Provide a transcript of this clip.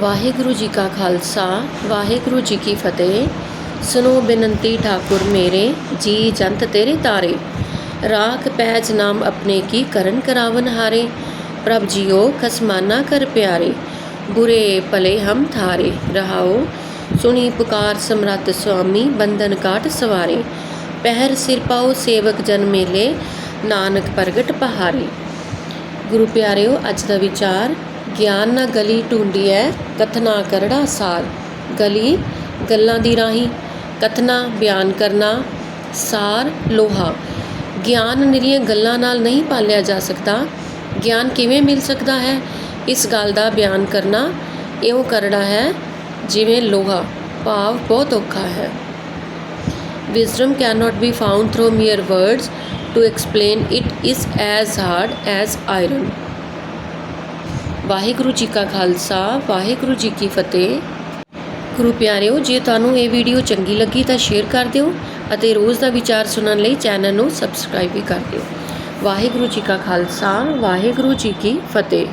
ਵਾਹਿਗੁਰੂ ਜੀ ਕਾ ਖਾਲਸਾ, ਵਾਹਿਗੁਰੂ ਜੀ ਕੀ ਫਤਿਹ। ਸੁਨੋ ਬੇਨੰਤੀ ਠਾਕੁਰ ਮੇਰੇ, ਜੀ ਜੰਤ ਤੇਰੇ ਤਾਰੇ। ਰਾਖ ਪੈਜ ਨਾਮ ਆਪਣੇ ਕੀ ਕਰਨ ਕਰਾਵਨ ਹਾਰੇ? ਪ੍ਰਭ ਜੀਓ, ਖਸਮਾਨਾ ਕਰ ਪਿਆਰੇ। ਬੁਰੇ ਭਲੇ ਹਮ ਥਾਰੇ। ਰਹਾਓ, ਸੁਣੀ ਪੁਕਾਰ ਸਮਰੱਥ ਸੁਆਮੀ ਬੰਧਨ ਕਾਟ ਸਵਾਰੇ। ਪਹਿਰ ਸਿਰ ਪਾਓ ਸੇਵਕ ਜਨ ਮੇਲੇ, ਨਾਨਕ ਪ੍ਰਗਟ ਪਹਾਰੇ। ਗੁਰੂ ਪਿਆਰਿਓ, ਅੱਜ ਦਾ ਵਿਚਾਰ ਗਿਆਨ ਨਾ ਗਲੀ ਢੂੰਡੀ ਹੈ ਕਥਨਾ ਕਰੜਾ ਸਾਰ ਗਲੀ ਗੱਲਾਂ ਦੀ ਰਾਹੀਂ, ਕਥਨਾ ਬਿਆਨ ਕਰਨਾ, ਸਾਰ ਲੋਹਾ। ਗਿਆਨ ਨਿਰੀਆਂ ਗੱਲਾਂ ਨਾਲ ਨਹੀਂ ਪਾਲਿਆ ਜਾ ਸਕਦਾ। ਗਿਆਨ ਕਿਵੇਂ ਮਿਲ ਸਕਦਾ ਹੈ? ਇਸ ਗੱਲ ਦਾ ਬਿਆਨ ਕਰਨਾ ਇਉਂ ਕਰੜਾ ਹੈ, ਜਿਵੇਂ ਲੋਹਾ। ਭਾਵ ਬਹੁਤ ਔਖਾ ਹੈ। Wisdom cannot be found through mere words. To explain it is as hard as iron. Waheguru ji ਕਾ ਖਾਲਸਾ, ਵਾਹਿਗੁਰੂ ਜੀ ਕੀ ਫਤਿਹ। ਗੁਰੂ ਪਿਆਰਿਓ, ਜੇ ਤੁਹਾਨੂੰ ਇਹ ਵੀਡੀਓ ਚੰਗੀ ਲੱਗੀ ਤਾਂ ਸ਼ੇਅਰ ਕਰ ਦਿਓ ਅਤੇ ਰੋਜ਼ ਦਾ ਵਿਚਾਰ ਸੁਣਨ ਲਈ ਚੈਨਲ ਨੂੰ ਸਬਸਕ੍ਰਾਈਬ ਵੀ ਕਰ ਦਿਓ। ਵਾਹਿਗੁਰੂ ਜੀ ਕਾ ਖਾਲਸਾ, ਵਾਹਿਗੁਰੂ ਜੀ ਕੀ ਫਤਿਹ।